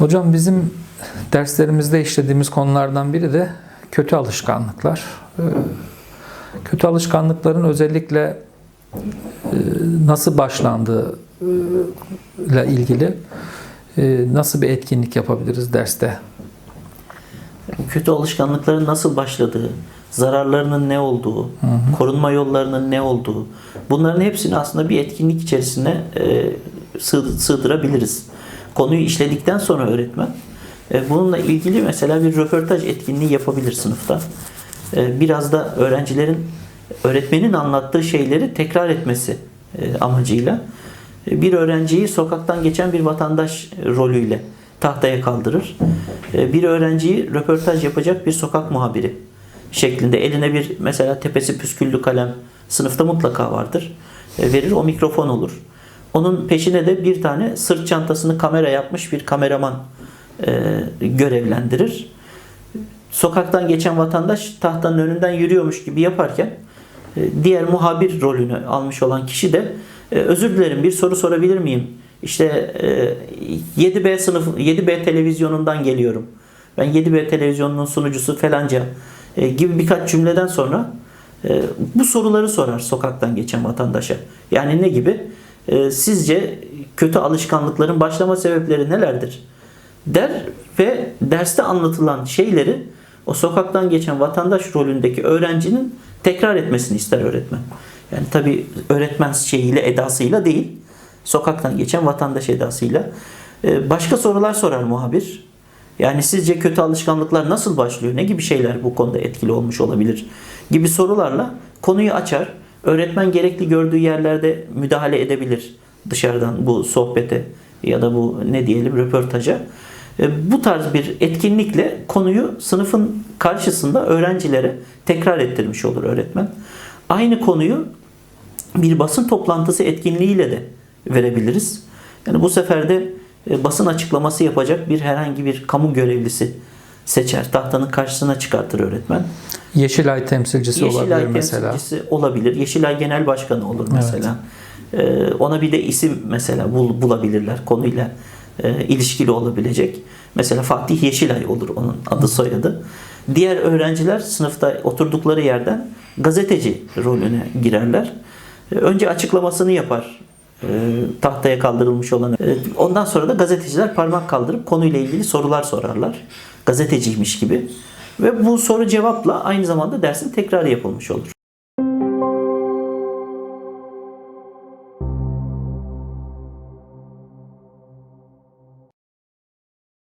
Hocam bizim derslerimizde işlediğimiz konulardan biri de kötü alışkanlıklar. Ee, Kötü alışkanlıkların özellikle e, nasıl başlandığı e, ile ilgili e, nasıl bir etkinlik yapabiliriz derste? kötü alışkanlıkların nasıl başladığı, zararlarının ne olduğu, korunma yollarının ne olduğu, bunların hepsini aslında bir etkinlik içerisine sığ- sığdırabiliriz. Konuyu işledikten sonra öğretmen e, bununla ilgili mesela bir röportaj etkinliği yapabilir sınıfta. E, biraz da öğrencilerin öğretmenin anlattığı şeyleri tekrar etmesi e, amacıyla bir öğrenciyi sokaktan geçen bir vatandaş rolüyle tahtaya kaldırır. Bir öğrenciyi röportaj yapacak bir sokak muhabiri şeklinde eline bir mesela tepesi püsküllü kalem sınıfta mutlaka vardır. Verir o mikrofon olur. Onun peşine de bir tane sırt çantasını kamera yapmış bir kameraman e, görevlendirir. Sokaktan geçen vatandaş tahtanın önünden yürüyormuş gibi yaparken e, diğer muhabir rolünü almış olan kişi de e, özür dilerim bir soru sorabilir miyim? İşte e, 7B sınıf 7B televizyonundan geliyorum. Ben 7B televizyonunun sunucusu falanca e, gibi birkaç cümleden sonra e, bu soruları sorar sokaktan geçen vatandaşa. Yani ne gibi? E, Sizce kötü alışkanlıkların başlama sebepleri nelerdir? Der ve derste anlatılan şeyleri o sokaktan geçen vatandaş rolündeki öğrencinin tekrar etmesini ister öğretmen. Yani tabi öğretmen şeyiyle edasıyla değil, sokaktan geçen vatandaş edasıyla. Ee, Başka sorular sorar muhabir. Yani sizce kötü alışkanlıklar nasıl başlıyor? Ne gibi şeyler bu konuda etkili olmuş olabilir? Gibi sorularla konuyu açar. Öğretmen gerekli gördüğü yerlerde müdahale edebilir dışarıdan bu sohbete ya da bu ne diyelim röportaja. E, Bu tarz bir etkinlikle konuyu sınıfın karşısında öğrencilere tekrar ettirmiş olur öğretmen. Aynı konuyu bir basın toplantısı etkinliğiyle de verebiliriz. Yani bu sefer de e, basın açıklaması yapacak bir herhangi bir kamu görevlisi seçer. Tahtanın karşısına çıkartır öğretmen. Yeşilay temsilcisi olabilir Yeşilay mesela. temsilcisi olabilir. Yeşilay Genel Başkanı olur mesela. Ee, ona bir de isim mesela bul- bulabilirler konuyla e, ilişkili olabilecek. Mesela Fatih Yeşilay olur onun adı soyadı. Diğer öğrenciler sınıfta oturdukları yerden gazeteci rolüne girerler. Ee, Önce açıklamasını yapar e, tahtaya kaldırılmış olan. E, Ondan sonra da gazeteciler parmak kaldırıp konuyla ilgili sorular sorarlar. Gazeteciymiş gibi. Ve bu soru cevapla aynı zamanda dersin tekrarı yapılmış olur.